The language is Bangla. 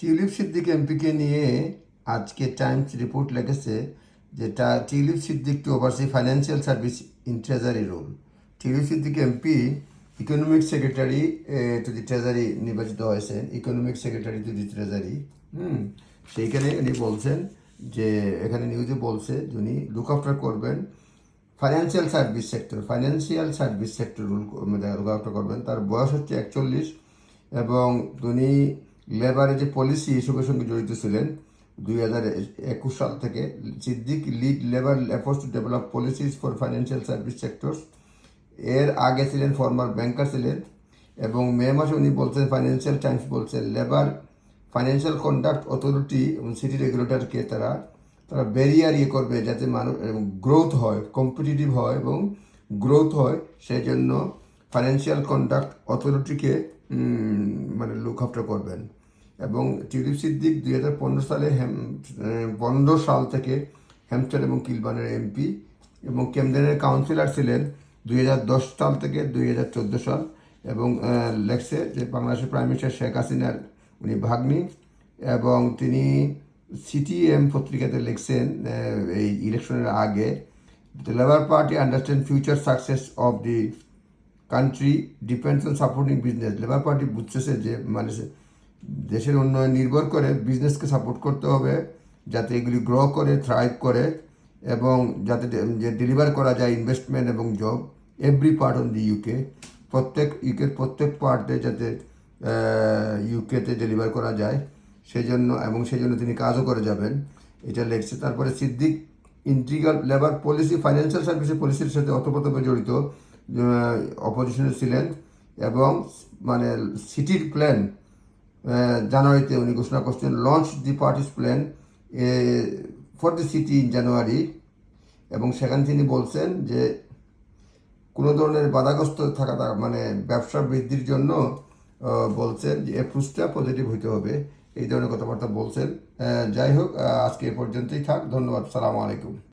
টিউলিপ সিদ্দিক এমপিকে নিয়ে আজকে টাইমস রিপোর্ট লেগেছে যেটা Tulip Siddiq to overseas financial service in treasury role Tulip Siddiq MP economic secretary to the treasury নির্বাচিত হয়েছেন economic secretary to the treasury হুম, সেইখানে উনি বলছেন যে, এখানে নিউজে বলছে উনি লুক আফটার করবেন financial service sector financial service sector rule look after করবেন। তার বয়স হচ্ছে একচল্লিশ এবং তিনি লেবারের যে পলিসি এসবের সঙ্গে জড়িত ছিলেন, দুই হাজার একুশ সাল থেকে Siddiq lead Labour efforts to develop policies for financial service sectors এর আগে ছিলেন ফর্মার ব্যাংকার ছিলেন এবং মে মাসে উনি বলছেন ফাইন্যান্সিয়াল টাইমস বলছেন, লেবার ফাইন্যান্সিয়াল কন্ডাক্ট অথরিটি এবং সিটি রেগুলেটরকে তারা তারা ব্যারিয়ার ইয়ে করবে যাতে মানুষ গ্রোথ হয় কম্পিটিটিভ হয় এবং গ্রোথ হয় সেই জন্য ফাইন্যান্সিয়াল কন্ডাক্ট অথরিটিকে মানে লুক আফটার করবেন। এবং টিউলিপ সিদ্দিক দুই হাজার পনেরো সালে হেম পনেরো সাল থেকে হ্যামস্টার এবং কিলবানের এমপি এবং কেমদেনের কাউন্সিলর ছিলেন দুই হাজার দশ সাল থেকে দুই হাজার চোদ্দ সাল এবং লেখছে যে বাংলাদেশের প্রাইম মিনিস্টার শেখ হাসিনার উনি ভাগ্নি এবং তিনি সিটিএম পত্রিকাতে লিখছেন এই ইলেকশনের আগে the Labour Party understand future success of the country depends on supporting business Labour Party বুঝতেছে যে মানে দেশের উন্নয়ন নির্ভর করে বিজনেসকে সাপোর্ট করতে হবে, যাতে এগুলি গ্রো করে থ্রাইভ করে, এবং যাতে যে ডেলিভার করা যায় ইনভেস্টমেন্ট এবং job every part on the UK প্রত্যেক ইউকের প্রত্যেক পার্টে যাতে ইউকেতে ডেলিভার করা যায় সেই জন্য এবং সেই জন্য তিনি কাজও করে যাবেন। এটা লেখছে। তারপরে Siddiq integral Labour policy financial সার্ভিসের পলিসির সাথে অতপ্রতভাবে জড়িত। অপোজিশনে ছিলেন এবং মানে সিটির প্ল্যান জানুয়ারিতে উনি ঘোষণা করছেন launch the party's plan for the city in January এবং সেখানে তিনি বলছেন যে কোনো ধরনের বাধাগ্রস্ত থাকা মানে ব্যবসা বৃদ্ধির জন্য বলছেন যে অ্যাপ্রোচটা পজিটিভ হইতে হবে। এই ধরনের কথাবার্তা বলছেন। যাই হোক আজকে এ পর্যন্তই থাক। ধন্যবাদ। সালাম আলাইকুম।